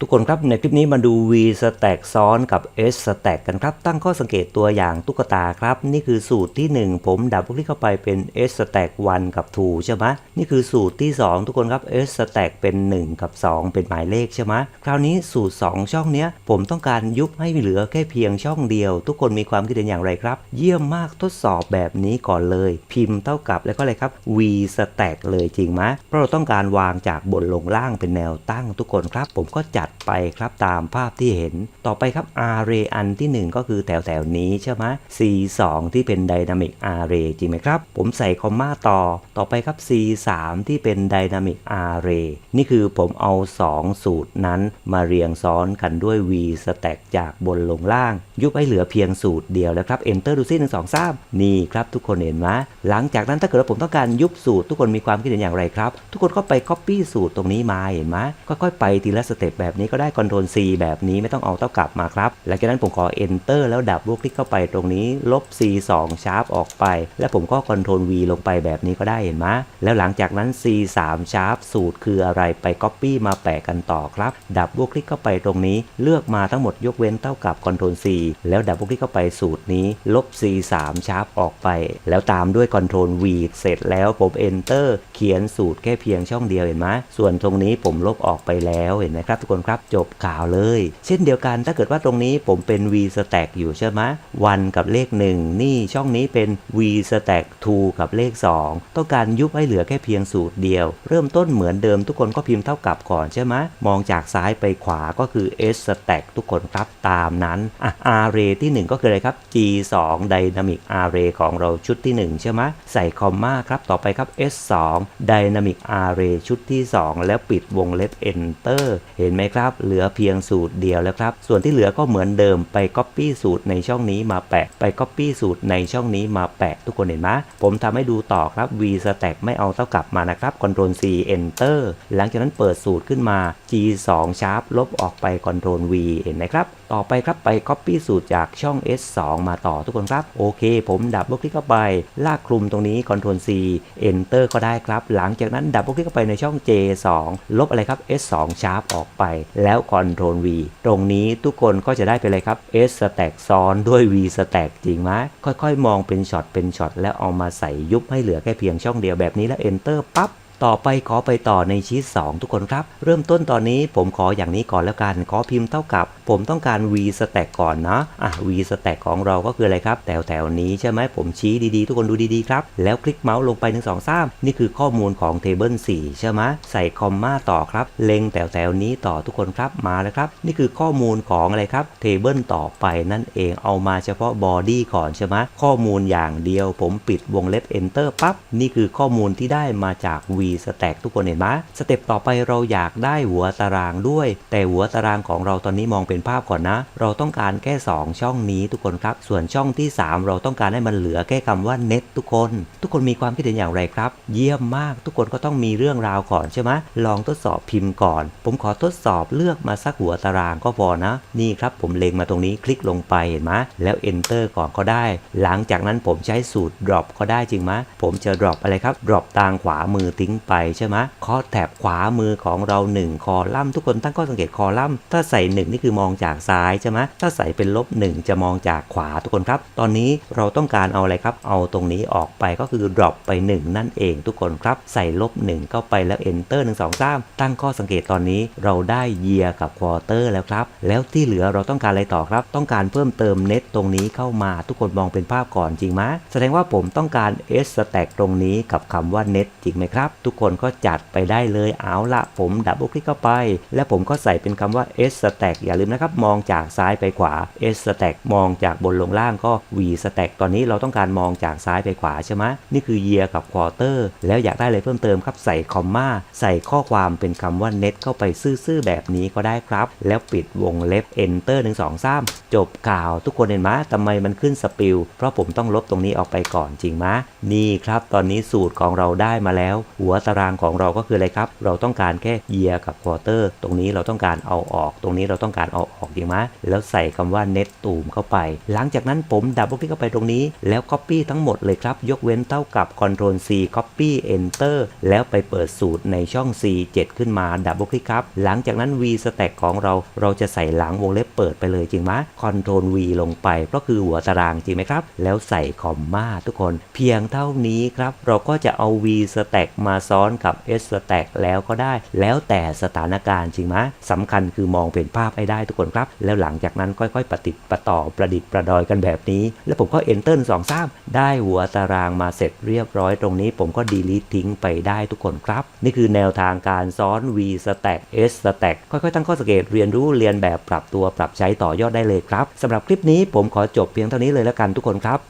ทุกคนครับในคลิปนี้มาดู V stack ซ้อนกับ S stack กันครับ ตั้งข้อสังเกตตัวอย่างตุ๊กตาครับ นี่คือสูตรที่ 1 ผมดับคลิกเข้าไปเป็น S stack 1 กับ 2 ใช่ไหมนี่คือสูตรที่ 2 ทุกคนครับ S stack เป็น 1 กับ 2 เป็นหมายเลขใช่ไหมคราวนี้สูตร 2 ช่องเนี้ย ผมต้องการยุบให้เหลือแค่เพียงช่องเดียว ทุกคนมีความคิดเห็นอย่างไรครับ เยี่ยมมากทดสอบแบบนี้ก่อนเลย พิมพ์เท่ากับแล้วก็อะไรครับ V stack เลยจริงไหมเพราะเราต้องการวางจากบนลงล่างเป็นแนวตั้งทุกคนครับ ผมก็จัดไปครับตามภาพที่เห็น ต่อไปครับ array อันที่ 1 ก็คือแถวแถวนี้ใช่ไหม C 2 ที่เป็น dynamic array จริงไหมครับ ผมใส่คอมมาต่อ ต่อไปครับ C 3 ที่เป็น dynamic array นี่คือผมเอา 2 สูตรนั้นมาเรียงซ้อนกันด้วย V stack จากบนลงล่าง ยุบให้เหลือเพียงสูตรเดียวแล้วครับ enter ดูซิหนึ่งสองสามนี่ครับทุกคนเห็นไหมหลังจากนั้นถ้าเกิดว่าผมต้องการยุบสูตร ทุกคนมีความคิดเห็นอย่างไรครับ ทุกคนก็ไป copy สูตรตรงนี้มาเห็นไหมค่อยๆไปทีละสเต็ปแบบนี้ก็ได้ Ctrl C แบบนี้ไม่ต้องเอาเท่ากับมาครับ หลังจากนั้นผมขอ enter แล้วดับลูกคลิกเข้าไปตรงนี้ลบ C 2 sharp ออกไป แล้วผมก็ Ctrl V ลงไปแบบนี้ก็ได้เห็นไหมแล้วหลังจากนั้น C 3 sharp สูตรคืออะไรไป copy มาแปะกันต่อครับ ดับลูกคลิกเข้าไปตรงนี้ เลือกมาทั้งหมดยกเว้นเท่ากับ Ctrl C แล้วดับลูกคลิกเข้าไปสูตรนี้ลบ C 3 sharp ออกไป แล้วตามด้วย Ctrl V เสร็จแล้วผม enter เขียนสูตรแค่เพียงช่องเดียวเห็นไหมส่วนตรงนี้ผมลบออกไปแล้วเห็นไหมครับทุกคนครับจบข่าวเลย เช่นเดียวกันถ้าเกิดว่าตรงนี้ผมเป็น V stack อยู่ใช่ไหมวันกับเลข 1 นี่ช่องนี้เป็น V stack 2 กับเลข 2 ต้องการยุบให้เหลือแค่เพียงสูตรเดียว เริ่มต้นเหมือนเดิมทุกคนก็พิมพ์เท่ากับก่อนใช่ไหมมองจากซ้ายไปขวาก็คือ S stack ทุกคนครับตามนั้นอะ array ที่ 1 ก็คืออะไรครับ G 2 dynamic array ของเราชุดที่ 1 ใช่ไหมใส่คอมมาครับต่อไปครับ S 2 dynamic array ชุดที่ 2 แล้วปิดวงเล็บ enter เห็นไหมครับ เหลือเพียงสูตรเดียวแล้วครับ ส่วนที่เหลือก็เหมือนเดิมไป copy สูตรในช่องนี้มาแปะ ไป copy สูตรในช่องนี้มาแปะ ทุกคนเห็นไหมผมทำให้ดูต่อครับ v stack ไม่เอาเท่ากับมานะครับ Ctrl C enter หลังจากนั้นเปิดสูตรขึ้นมา g 2 sharp ลบออกไป Ctrl V เห็นไหมครับ ต่อไปครับไป copy สูตรจากช่อง S 2มาต่อทุกคนครับ โอเค ผมดับเบิลคลิกเข้าไป ลากคลุมตรงนี้ Ctrl C enter ก็ได้ครับ หลังจากนั้นดับเบิลคลิกเข้าไปในช่อง J 2ลบอะไรครับ S 2 sharp ออกไปแล้วคอนโทรล V ตรงนี้ทุกคนก็จะได้ไปเลยครับ S stack ซ้อนด้วย V stack จริงไหมค่อยๆ มองเป็นช็อตเป็นช็อตแล้วเอามาใส่ยุบให้เหลือแค่เพียงช่องเดียวแบบนี้แล้ว enter ปั๊บ ต่อไปขอไปต่อในชีต2ทุกคนครับ เริ่มต้นตอนนี้ผมขออย่างนี้ก่อนแล้วกัน ขอพิมพ์เท่ากับ ผมต้องการ v stack ก่อนนะอะ v stack ของเราก็คืออะไรครับ แถวแถวนี้ใช่ไหมผมชี้ดีๆ ทุกคนดูดีๆครับ แล้วคลิกเมาส์ลงไป1 2 3 นี่คือข้อมูลของ table 4 ใช่ไหมใส่คอมมาต่อครับ เล็งแถวแถวนี้ต่อทุกคนครับมาแล้วครับ นี่คือข้อมูลของอะไรครับ table ต่อไปนั่นเองเอามาเฉพาะ body ก่อนใช่ไหมข้อมูลอย่างเดียว ผมปิดวงเล็บ enter ปั๊บนี่คือข้อมูลที่ได้มาจาก v stack ทุกคนเห็นไหมสเต็ปต่อไปเราอยากได้หัวตารางด้วย แต่หัวตารางของเราตอนนี้มองเป็นภาพก่อนนะ เราต้องการแค่ 2 ช่องนี้ทุกคนครับ ส่วนช่องที่ 3 เราต้องการให้มันเหลือแค่คำว่า net ทุกคน ทุกคนมีความคิดเห็นอย่างไรครับ เยี่ยมมากทุกคนก็ต้องมีเรื่องราวก่อนใช่ไหมลองทดสอบพิมพ์ก่อน ผมขอทดสอบเลือกมาสักหัวตารางก็พอนะ นี่ครับผมเล็งมาตรงนี้คลิกลงไปเห็นไหมแล้ว enter ก่อนก็ได้ หลังจากนั้นผมใช้สูตร drop ก็ได้จริงไหมผมจะ drop อะไรครับ drop ทางขวามือทิ้งไปใช่ไหมข้อแถบขวามือของเรา 1 คอลัมน์ทุกคนตั้งข้อสังเกตคอลัมน์ถ้าใส่ 1 นี่คือมองจากซ้ายใช่ไหมถ้าใส่เป็นลบ 1 จะมองจากขวาทุกคนครับ ตอนนี้เราต้องการเอาอะไรครับ เอาตรงนี้ออกไปก็คือ drop ไป 1 นั่นเองทุกคนครับ ใส่ลบ 1 เข้าไปแล้ว enter 1 2 3 ตั้งข้อสังเกตตอนนี้เราได้ year กับ quarter แล้วครับ แล้วที่เหลือเราต้องการอะไรต่อครับ ต้องการเพิ่มเติม net ตตรงนี้เข้ามาทุกคนมองเป็นภาพก่อนจริงไหมแสดงว่าผมต้องการ s stack ตรงนี้กับคำว่า net จริงไหมครับทุกคนก็จัดไปได้เลยเอาละผมดับเบิลคลิกเข้าไป แล้วผมก็ใส่เป็นคำว่า s stack อย่าลืมนะครับ มองจากซ้ายไปขวา s stack มองจากบนลงล่างก็ v stack ตอนนี้เราต้องการมองจากซ้ายไปขวาใช่ไหมนี่คือ year กับ quarter แล้วอยากได้อะไรเพิ่มเติมครับใส่คอมมาใส่ข้อความเป็นคำว่า net เข้าไปซื่อๆแบบนี้ก็ได้ครับ แล้วปิดวงเล็บ enter 1 2 3 จบข่าวทุกคนเห็นไหมทำไมมันขึ้นสปิลเพราะผมต้องลบตรงนี้ออกไปก่อนจริงไหมนี่ครับ ตอนนี้สูตรของเราได้มาแล้ว หัวตารางของเราก็คืออะไรครับ เราต้องการแค่ year กับ quarter ตรงนี้เราต้องการเอาออก ตรงนี้เราต้องการเอาออกจริงไหมแล้วใส่คำว่า net ตูมเข้าไป หลังจากนั้นผมดับเบิลคลิกเข้าไปตรงนี้ แล้ว copy ทั้งหมดเลยครับ ยกเว้นเท่ากับ Ctrl c copy enter แล้วไปเปิดสูตรในช่อง c 7 ขึ้นมาดับเบิลคลิกครับ หลังจากนั้น v stack ของเราเราจะใส่หลังวงเล็บเปิดไปเลยจริงไหม Ctrl v ลงไปก็คือหัวตารางจริงไหมครับ แล้วใส่คอมมาทุกคน เพียงเท่านี้ครับเราก็จะเอา v stack มาซ้อนกับ s stack แล้วก็ได้ แล้วแต่สถานการณ์จริงไหมสำคัญคือมองเป็นภาพให้ได้ทุกคนครับ แล้วหลังจากนั้นค่อยๆ ปฏิปต่อประดิษฐ์ประดอยกันแบบนี้ แล้วผมก็ enter สองซ้ำได้หัวตารางมาเสร็จเรียบร้อยตรงนี้ ผมก็ delete ทิ้งไปได้ทุกคนครับ นี่คือแนวทางการซ้อน v stack s stack ค่อยๆ ตั้งข้อสังเกตเรียนรู้เรียนแบบปรับตัวปรับใช้ต่อยอดได้เลยครับสำหรับคลิปนี้ผมขอจบเพียงเท่านี้เลยแล้วกันทุกคนครับ